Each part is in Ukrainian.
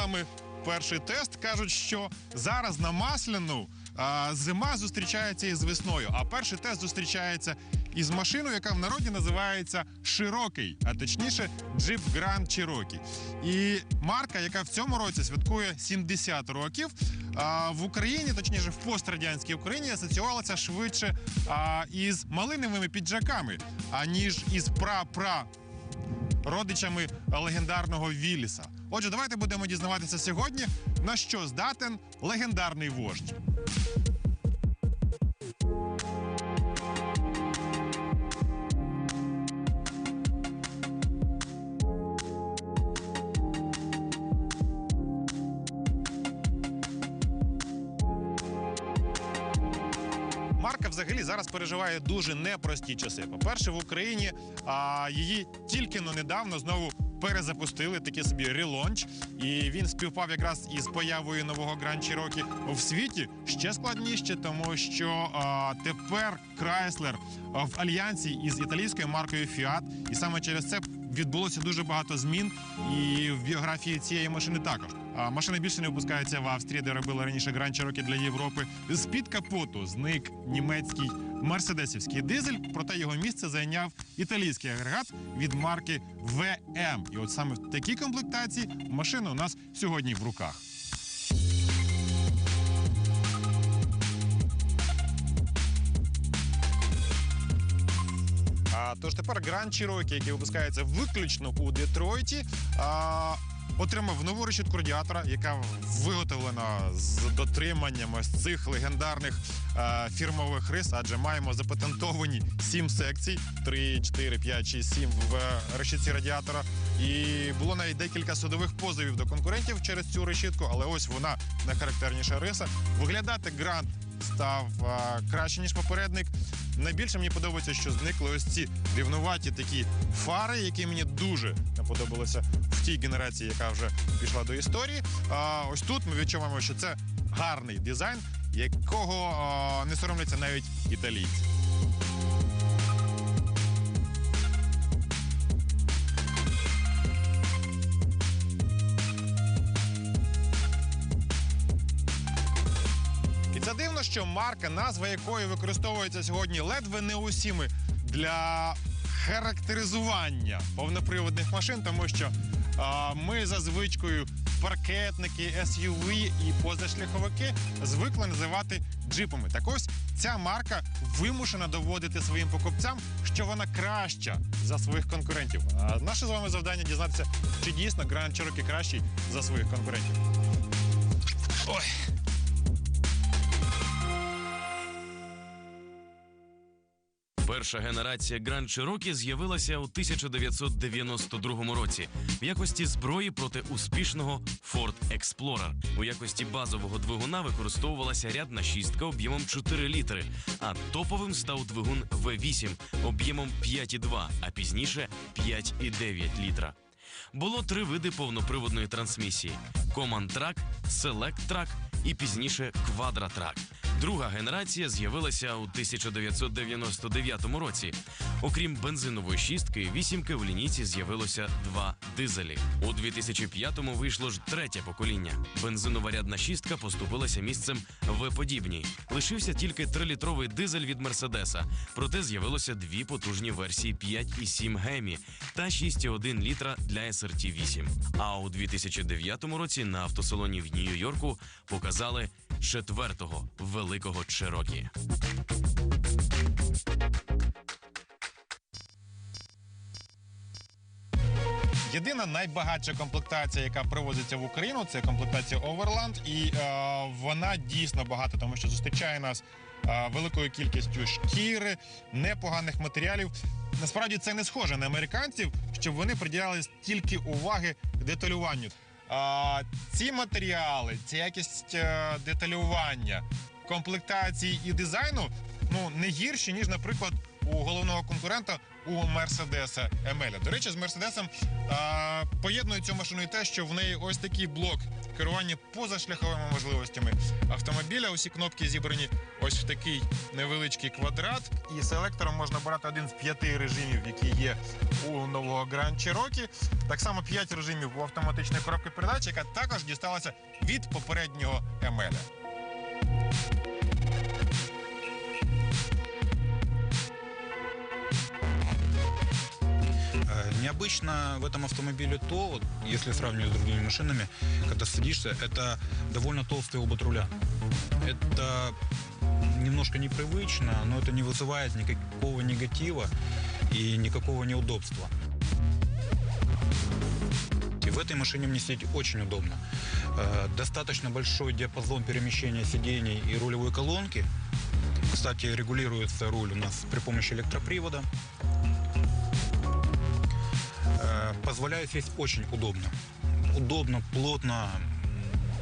вами перший тест. Кажуть, що зараз на масляну а, зима зустрічається із весною, а перший тест зустрічається із машиною, яка в народі називається Широкий, а точніше Jeep Grand Cherokee. І марка, яка в цьому році святкує 70 років, а, в Україні, точніше в пострадянській Україні, асоціювалася швидше а, із малиновими піджаками, аніж із пра-пра родичами легендарного Вілліса. Отже, давайте будемо дізнаватися сьогодні, на що здатен легендарний вождь. Марка взагалі зараз переживає дуже непрості часи. По-перше, в Україні а, її тільки но недавно знову перезапустили такий собі релонч, і він співпав якраз із появою нового Grand Cherokee в світі. Ще складніше, тому що а, тепер Chrysler в альянсі із італійською маркою Fiat, і саме через це відбулося дуже багато змін і в біографії цієї машини також. А машина більше не випускається в Австрії, де робили раніше Cherokee для Європи. З під капоту зник німецький мерседесівський дизель, проте його місце зайняв італійський агрегат від марки ВМ. І от саме в такій комплектації машина у нас сьогодні в руках. Тож тепер Grand Cherokee, який випускається виключно у Детройті, отримав нову решітку радіатора, яка виготовлена з дотриманням ось цих легендарних фірмових рис, адже маємо запатентовані 7 секцій: 3, 4, 5, 6, 7 в решітці радіатора. І було навіть декілька судових позовів до конкурентів через цю решітку, але ось вона найхарактерніша риса. Виглядати Grand став краще ніж попередник. Найбільше мені подобається, що зникли ось ці рівнуваті такі фари, які мені дуже подобалися в тій генерації, яка вже пішла до історії. А ось тут ми відчуваємо, що це гарний дизайн, якого не соромляться навіть італійці. Що марка, назва якої використовується сьогодні ледве не усіми для характеризування повноприводних машин, тому що а, ми за звичкою паркетники, SUV і позашляховики звикли називати джипами. Так ось ця марка вимушена доводити своїм покупцям, що вона краща за своїх конкурентів. А наше з вами завдання дізнатися, чи дійсно Grand Cherokee кращий за своїх конкурентів. Ой. Перша генерація Grand Cherokee з'явилася у 1992 році в якості зброї проти успішного Ford Explorer. У якості базового двигуна використовувалася рядна шістка об'ємом 4 літри, а топовим став двигун V8 об'ємом 5,2, а пізніше 5,9 літра. Було три види повноприводної трансмісії: Command Track, Select Track і пізніше Quadra Track. Друга генерація з'явилася у 1999 році. Окрім бензинової шістки, вісімки в лінійці з'явилося два дизелі. У 2005-му вийшло ж третє покоління. Бензинова рядна шістка поступилася місцем В-подібній. Лишився тільки трилітровий дизель від Мерседеса. Проте з'явилося дві потужні версії 5 і 7 гемі та 6,1 літра для SRT 8. А у 2009 році на автосалоні в Нью-Йорку показали четвертого великого Чирокі. Єдина найбагатша комплектація, яка привозиться в Україну, це комплектація Overland, і е, вона дійсно багата, тому що зустрічає нас е, великою кількістю шкіри, непоганих матеріалів. Насправді це не схоже на американців, щоб вони приділяли стільки уваги деталюванню. Е, ці матеріали, ця якість е, деталювання, комплектації і дизайну ну не гірші, ніж, наприклад, у головного конкурента у Мерседеса Емеля. До речі, з Мерседесом поєднує цю машину і те, що в неї ось такий блок керування позашляховими можливостями автомобіля. Усі кнопки зібрані ось в такий невеличкий квадрат. І селектором можна брати один з п'яти режимів, які є у нового Grand Cherokee. Так само п'ять режимів у автоматичної коробки передач, яка також дісталася від попереднього Емеля. Э, Необычно в этом автомобиле то, вот, если сравнивать с другими машинами, когда садишься, это довольно толстый обод руля. Это немножко непривычно, но это не вызывает никакого негатива и никакого неудобства. В этой машине мне сидеть очень удобно. Э, Достаточно большой диапазон перемещения сидений и рулевой колонки. Кстати, регулируется руль у нас при помощи электропривода. Э, Позволяет сесть очень удобно. Удобно, плотно,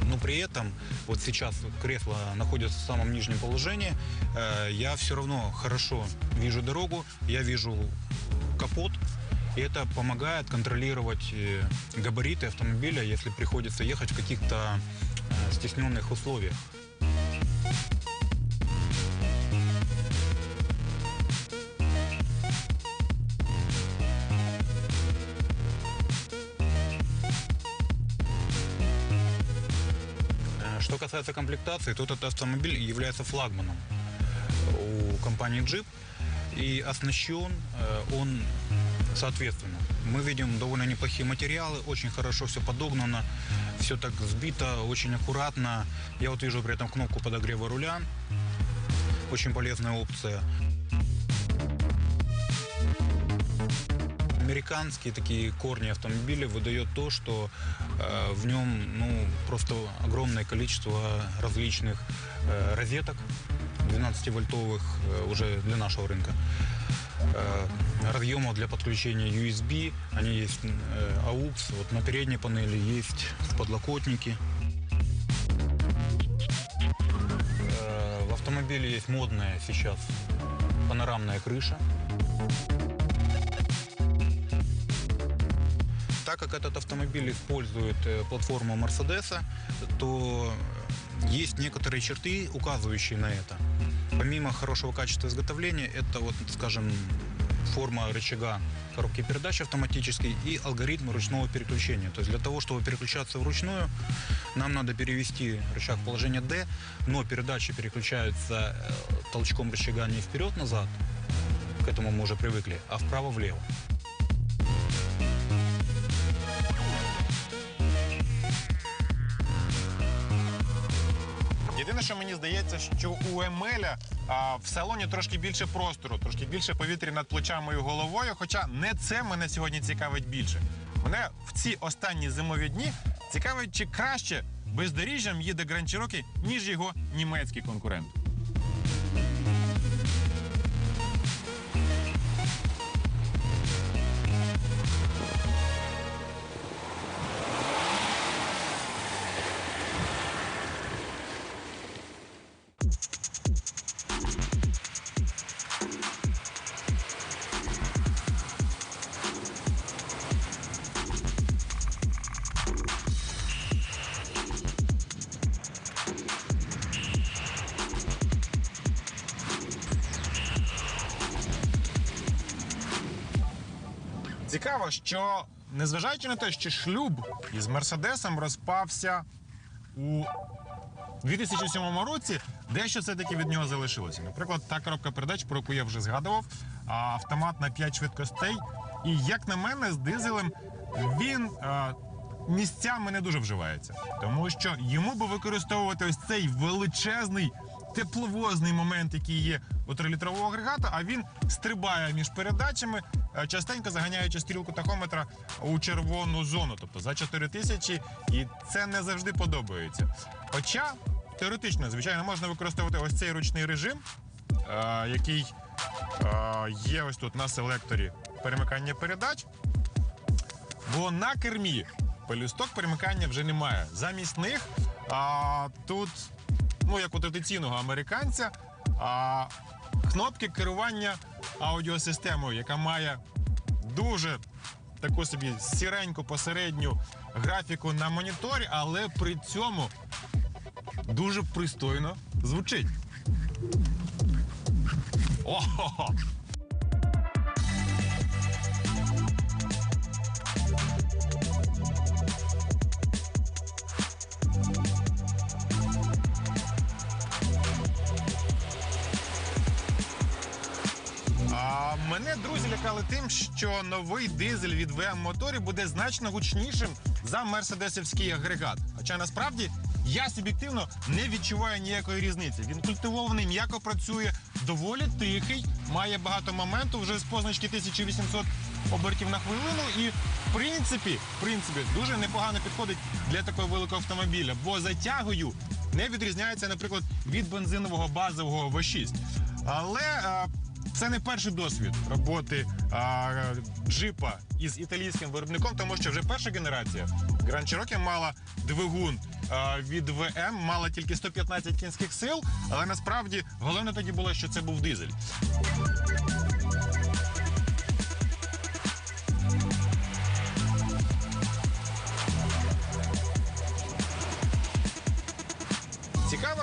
но при этом вот сейчас кресло находится в самом нижнем положении. Э, Я все равно хорошо вижу дорогу, я вижу капот. И это помогает контролировать э, габариты автомобиля, если приходится ехать в каких-то э, стесненных условиях. Э, Что касается комплектации, то этот автомобиль является флагманом у компании Jeep и оснащен он соответственно. Мы видим довольно неплохие материалы, очень хорошо все подогнано, все так сбито, очень аккуратно. Я вот вижу при этом кнопку подогрева руля, очень полезная опция. Американские такие корни автомобиля выдает то, что э, в нем ну, просто огромное количество различных э, розеток 12-вольтовых э, уже для нашего рынка. Э, разъемов для подключения USB, они есть э, AUX, вот на передней панели есть подлокотники. Э, в автомобиле есть модная сейчас панорамная крыша. Так как этот автомобиль использует платформу Мерседеса, то есть некоторые черты, указывающие на это. Помимо хорошего качества изготовления, это вот, скажем, форма рычага коробки передач автоматической и алгоритм ручного переключения. То есть для того, чтобы переключаться вручную, нам надо перевести рычаг в положение D, но передачи переключаются э, толчком рычага не вперед-назад, к этому мы уже привыкли, а вправо-влево. Єдине, що мені здається, що у Емеля а, в салоні трошки більше простору, трошки більше повітря над плечами і головою. Хоча не це мене сьогодні цікавить більше. Мене в ці останні зимові дні цікавить, чи краще бездоріжжям їде Grand ніж його німецький конкурент. Цікаво, що незважаючи на те, що шлюб із Мерседесом розпався у 2007 році, дещо все-таки від нього залишилося. Наприклад, та коробка передач, про яку я вже згадував, автомат на 5 швидкостей. І як на мене, з дизелем він місцями не дуже вживається, тому що йому би використовувати ось цей величезний тепловозний момент, який є у трилітрового агрегата, а він стрибає між передачами, частенько заганяючи стрілку тахометра у червону зону, тобто за 4 тисячі, і це не завжди подобається. Хоча теоретично, звичайно, можна використовувати ось цей ручний режим, е, який е, є ось тут на селекторі перемикання передач. Бо на кермі пелюсток перемикання вже немає. Замість них а, тут, ну як у традиційного американця, а, кнопки керування аудіосистемою, яка має дуже таку собі сіреньку посередню графіку на моніторі, але при цьому дуже пристойно звучить. Ого! Лякали тим, що новий дизель від VM моторів буде значно гучнішим за мерседесівський агрегат. Хоча насправді я суб'єктивно не відчуваю ніякої різниці. Він культивований, м'яко працює, доволі тихий, має багато моменту вже з позначки 1800 обертів на хвилину. І в принципі, в принципі, дуже непогано підходить для такого великого автомобіля, бо затягою не відрізняється, наприклад, від бензинового базового V6. Але а, це не перший досвід роботи а, джипа із італійським виробником, тому що вже перша генерація Grand Cherokee мала двигун а, від ВМ, мала тільки 115 кінських сил, але насправді головне тоді було, що це був дизель.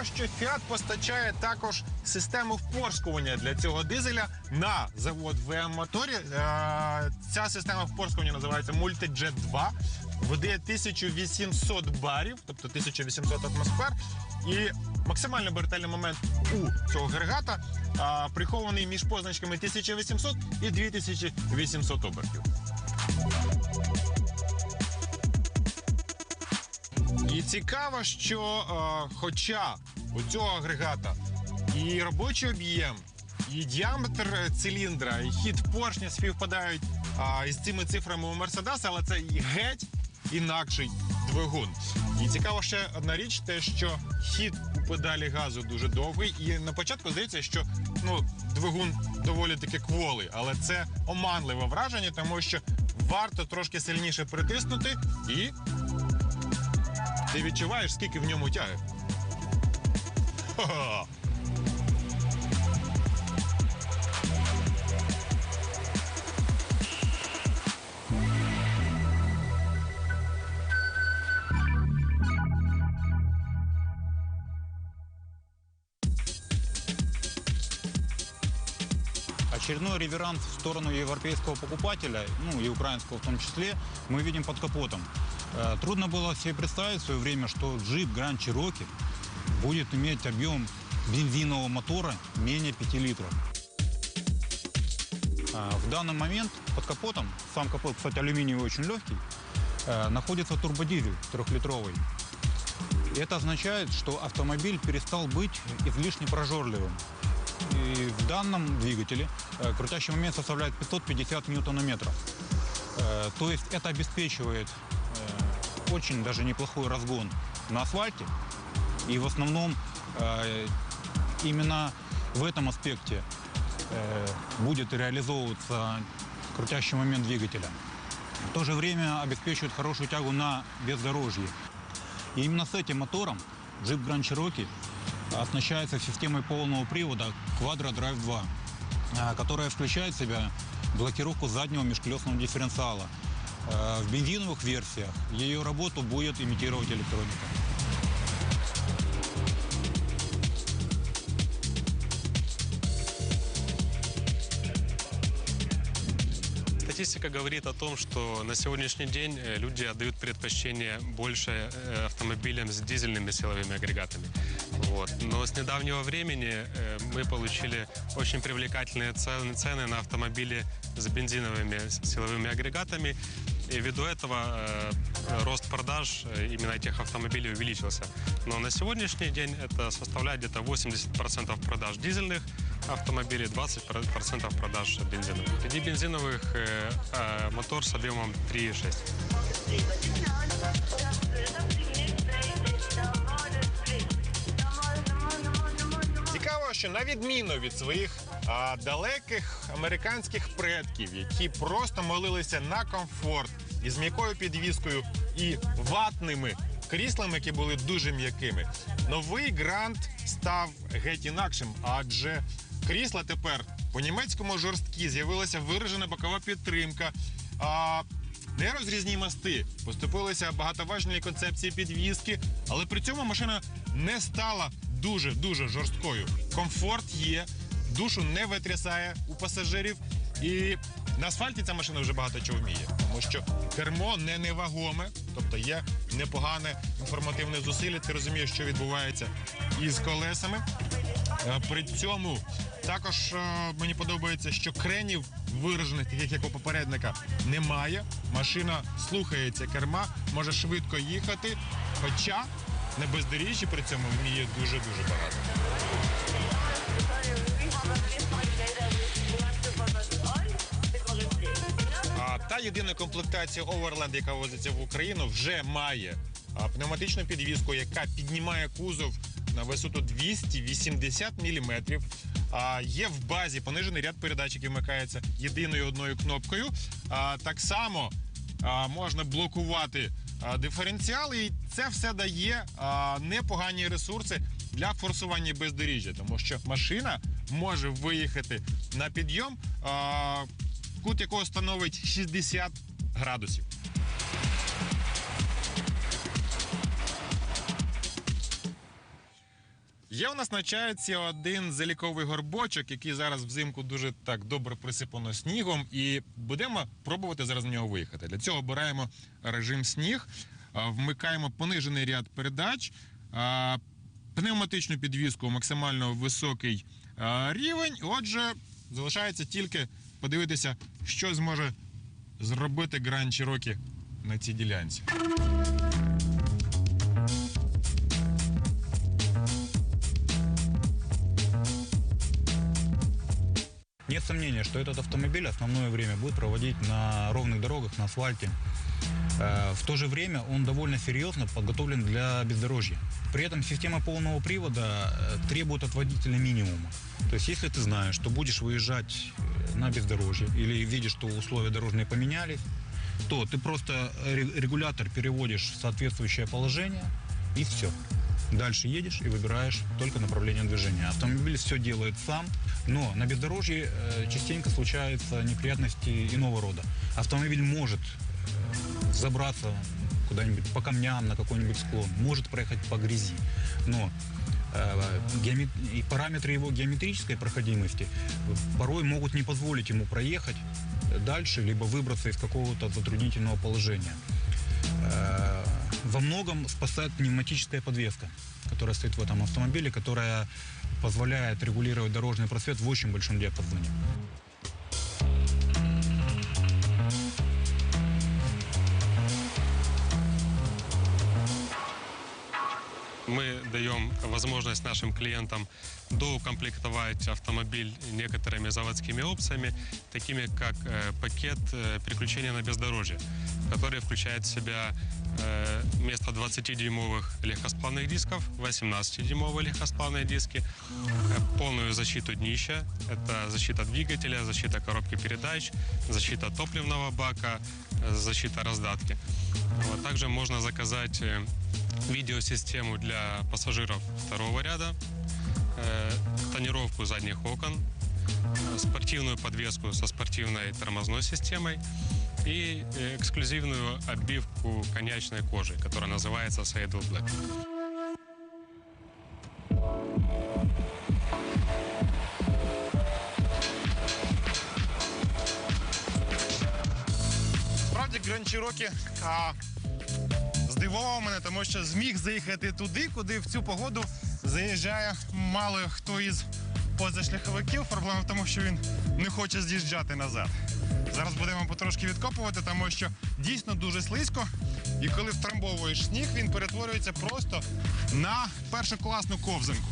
Що Fiat постачає також систему впорскування для цього дизеля на завод VM моторі. Е, Ця система впорскування називається Multijet 2. Видає 1800 барів, тобто 1800 атмосфер. І максимальний обертальний момент у цього агрегата а, прихований між позначками 1800 і 2800 обертів. І цікаво, що е, хоча у цього агрегата і робочий об'єм, і діаметр е, циліндра, і хід поршня співпадають а, із цими цифрами у Мерседеса, але це і геть інакший двигун. І цікаво ще одна річ, те, що хід у педалі газу дуже довгий, і на початку здається, що ну, двигун доволі таки кволий, але це оманливе враження, тому що варто трошки сильніше притиснути і ти відчуваєш, скільки в ньому тяги. Очередной реверанс в сторону европейского покупателя, ну и украинского в том числе, мы видим под капотом. Э, Трудно было себе представить в свое время, что джип Grand Cherokee будет иметь объем бензинового мотора менее 5 литров. А, В данный момент под капотом, сам капот, кстати, алюминиевый очень легкий, э, находится турбодизель трехлитровый. Это означает, что автомобиль перестал быть излишне прожорливым. И в данном двигателе э, крутящий момент составляет 550 ньютонометров. Э, То есть это обеспечивает очень даже неплохой разгон на асфальте. И в основном э, именно в этом аспекте э, будет реализовываться крутящий момент двигателя. В то же время обеспечивает хорошую тягу на бездорожье. И именно с этим мотором джип Grand Cherokee оснащается системой полного привода Quadro Drive 2, а, которая включает в себя блокировку заднего межколесного дифференциала. Э, В бензиновых версиях ее работу будет имитировать электроника. Статистика говорит о том, что на сегодняшний день э, люди отдают предпочтение больше э, автомобилям с дизельными силовыми агрегатами. Вот. Но с недавнего времени э, мы получили очень привлекательные цены, на автомобили с бензиновыми силовыми агрегатами. И ввиду этого рост продаж именно этих автомобилей увеличился. Но на сегодняшний день это составляет где-то 80% продаж дизельных автомобилей, 20% продаж бензиновых. Среди бензиновых э, э, мотор с объемом 3,6. Цікаво, що на відміну від своїх а, далеких американських предків, які просто молилися на комфорт із м'якою підвіскою і ватними кріслами, які були дуже м'якими, новий грант став геть інакшим, адже крісла тепер По-німецькому жорсткі з'явилася виражена бокова підтримка. А, нерозрізні мости, поступилися багатоважні концепції підвізки, але при цьому машина не стала дуже дуже жорсткою. Комфорт є, душу не витрясає у пасажирів. І на асфальті ця машина вже багато чого вміє, тому що кермо не невагоме, тобто є непогане інформативне зусилля. Ти розумієш, що відбувається із колесами. Е, При цьому також е, мені подобається, що кренів виражених, таких як у попередника, немає. Машина слухається керма, може швидко їхати, хоча на бездоріжжі при цьому вміє дуже дуже багато. Єдина комплектація Overland, яка возиться в Україну, вже має пневматичну підвізку, яка піднімає кузов на висоту 280 мм. А, є в базі понижений ряд передач, який вмикається єдиною одною кнопкою. А, так само а, можна блокувати а, диференціали, і це все дає а, непогані ресурси для форсування бездоріжжя, тому що машина може виїхати на підйом. А, кут якого становить 60 градусів. Є у нас на чайці один заліковий горбочок, який зараз взимку дуже так добре присипано снігом, і будемо пробувати зараз на нього виїхати. Для цього обираємо режим сніг, вмикаємо понижений ряд передач, пневматичну підвіску максимально високий рівень. Отже, залишається тільки подивитися, що зможе зробити Grand Cherokee на цій ділянці. Нет сомнения, что этот автомобиль основное время будет проводить на ровных дорогах, на асфальте. Э, В то же время он довольно серьезно подготовлен для бездорожья. При этом система полного привода э, требует от водителя минимума. То есть если ты знаешь, что будешь выезжать э, на бездорожье или видишь, что условия дорожные поменялись, то ты просто ре- регулятор переводишь в соответствующее положение и все. Дальше едешь и выбираешь только направление движения. Автомобиль все делает сам, но на бездорожье частенько случаются неприятности иного рода. Автомобиль может забраться куда-нибудь по камням, на какой-нибудь склон, может проехать по грязи, но э, геоме- и параметры его геометрической проходимости порой могут не позволить ему проехать дальше, либо выбраться из какого-то затруднительного положения. Э, Во многом спасает пневматическая подвеска, которая стоит в этом автомобиле, которая позволяет регулировать дорожный просвет в очень большом диапазоне. Мы даем возможность нашим клиентам доукомплектовать автомобиль некоторыми заводскими опциями, такими как э, пакет э, переключения на бездорожье, который включает в себя э, вместо 20-дюймовых легкосплавных дисков 18-дюймовые легкосплавные диски, полную защиту днища, это защита двигателя, защита коробки передач, защита топливного бака, защита раздатки. Также можно заказать видеосистему для пассажиров второго ряда, э, тонировку задних окон, э, спортивную подвеску со спортивной тормозной системой и э, эксклюзивную обивку коньячной кожи, которая называется Saddle Black. Справді Grand здивував мене, тому що зміг заїхати туди, куди в цю погоду заїжджає мало хто із позашляховиків. Проблема в тому, що він не хоче з'їжджати назад. Зараз будемо потрошки відкопувати, тому що дійсно дуже слизько. І коли втрамбовуєш сніг, він перетворюється просто на першокласну ковзанку.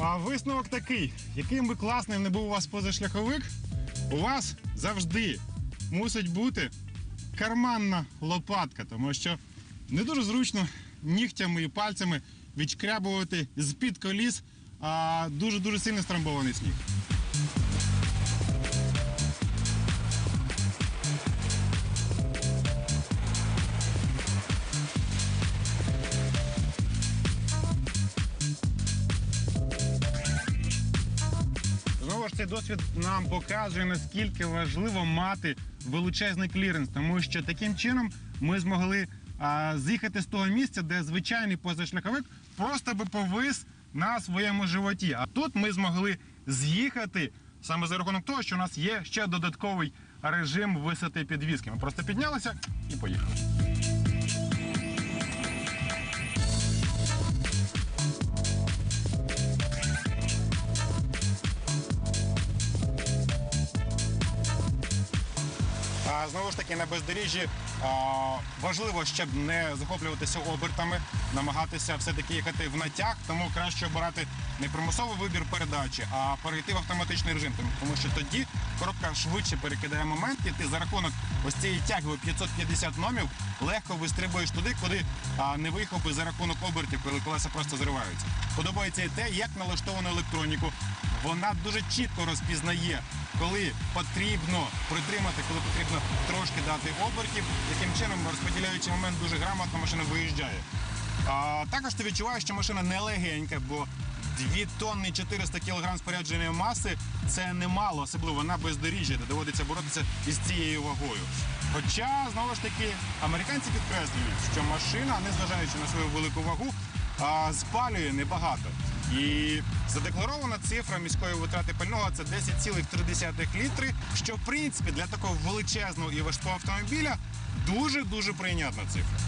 А висновок такий: яким би класним не був у вас позашляховик, у вас завжди мусить бути карманна лопатка, тому що не дуже зручно нігтями і пальцями відшкрябувати з-під коліс дуже дуже сильно страмбований сніг. Досвід нам показує, наскільки важливо мати величезний кліренс, тому що таким чином ми змогли а, з'їхати з того місця, де звичайний позашляховик просто би повис на своєму животі. А тут ми змогли з'їхати саме за рахунок того, що у нас є ще додатковий режим висоти підвіски. Ми просто піднялися і поїхали. Знову ж таки на бездоріжжі важливо, щоб не захоплюватися обертами, намагатися все-таки їхати в натяг, тому краще обирати не примусовий вибір передачі, а перейти в автоматичний режим, тому- що тоді коробка швидше перекидає момент, і ти за рахунок ось цієї тяги 550 номів легко вистрибуєш туди, куди не виїхав би за рахунок обертів, коли колеса просто зриваються. Подобається і те, як налаштовано електроніку. Вона дуже чітко розпізнає, коли потрібно притримати, коли потрібно трошки дати обертів. Таким чином, розподіляючи момент, дуже грамотно машина виїжджає. А, також ти відчуваєш, що машина не легенька, бо 2 тонни 400 кг спорядженої маси це немало, особливо на бездоріжжі, де доводиться боротися із цією вагою. Хоча, знову ж таки, американці підкреслюють, що машина, незважаючи на свою велику вагу, спалює небагато. І задекларована цифра міської витрати пального це 10,3 літри, що в принципі для такого величезного і важкого автомобіля дуже дуже прийнятна цифра.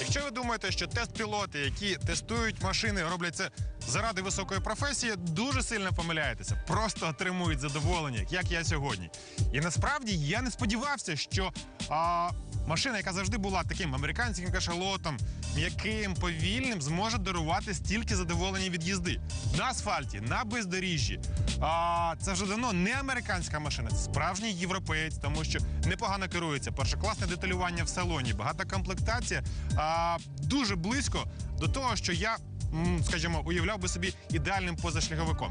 Якщо ви думаєте, що тест-пілоти, які тестують машини, роблять це заради високої професії, дуже сильно помиляєтеся. Просто отримують задоволення, як я сьогодні. І насправді я не сподівався, що а, машина, яка завжди була таким американським кашалотом, м'яким, повільним, зможе дарувати стільки задоволення від їзди на асфальті, на бездоріжжі. А, це вже давно не американська машина, це справжній європеєць, тому що непогано керується. Першокласне деталювання в салоні, багата комплектація. А, дуже близько до того, що я, скажімо, уявляв би собі ідеальним позашляховиком.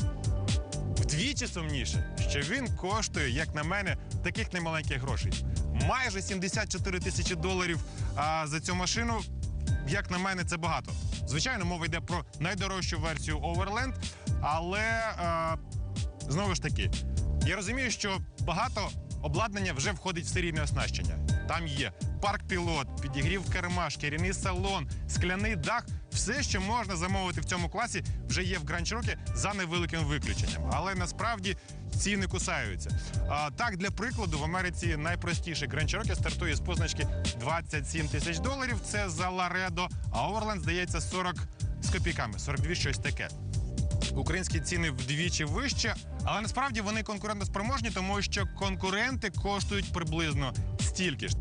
Вдвічі сумніше, що він коштує, як на мене, таких немаленьких грошей. Майже 74 тисячі доларів а, за цю машину. Як на мене, це багато. Звичайно, мова йде про найдорожчу версію Overland, але е, знову ж таки, я розумію, що багато обладнання вже входить в серійне оснащення. Там є парк-пілот, підігрів керма, шкіряний салон, скляний дах. Все, що можна замовити в цьому класі, вже є в Grand за невеликим виключенням. Але насправді ціни кусаються. А, так, для прикладу, в Америці найпростіший Grand стартує з позначки 27 тисяч доларів. Це за Laredo, а Overland, здається, 40 з копійками, 42 щось таке. Українські ціни вдвічі вище, але насправді вони конкурентоспроможні, тому що конкуренти коштують приблизно стільки ж.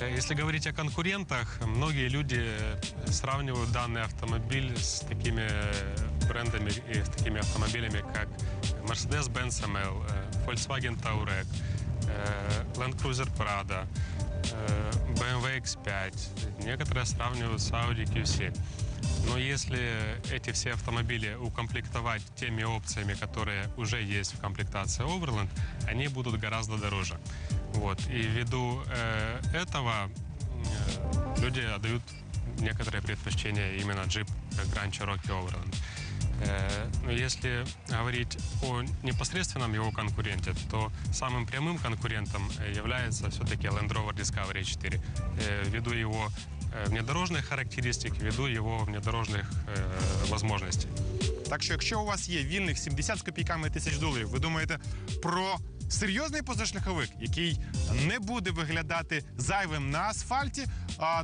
Э, Если говорить о конкурентах, многие люди э, сравнивают данный автомобиль с такими э, брендами и с такими автомобилями, как Mercedes-Benz ML, Volkswagen Touareg, Land Cruiser Prado, BMW X5. Некоторые сравнивают с Audi Q7. Но если эти все автомобили укомплектовать теми опциями, которые уже есть в комплектации Overland, они будут гораздо дороже. Вот. И ввиду э, этого э, люди отдают некоторые предпочтения именно Jeep Grand Cherokee Overland. Э, но если говорить о непосредственном его конкуренте, то самым прямым конкурентом э, является все-таки Land Rover Discovery 4. Э, ввиду его э, внедорожных характеристик, ввиду его внедорожных э, возможностей. Так що, якщо у вас є вільних 70 з копійками тисяч доларів, ви думаєте про серйозний позашляховик, який не буде виглядати зайвим на асфальті,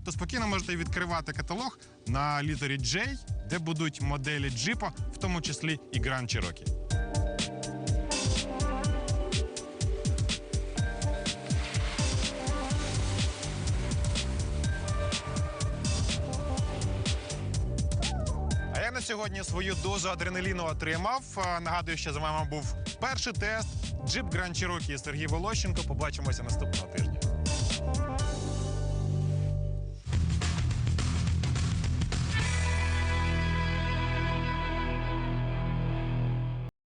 то спокійно можете відкривати каталог на літері J, де будуть моделі джипа, в тому числі і Grand Cherokee. Сьогодні свою дозу адреналіну отримав. Нагадую, що за вами був перший тест Jeep Grand Cherokee Сергій Волощенко. Побачимося наступного тижня.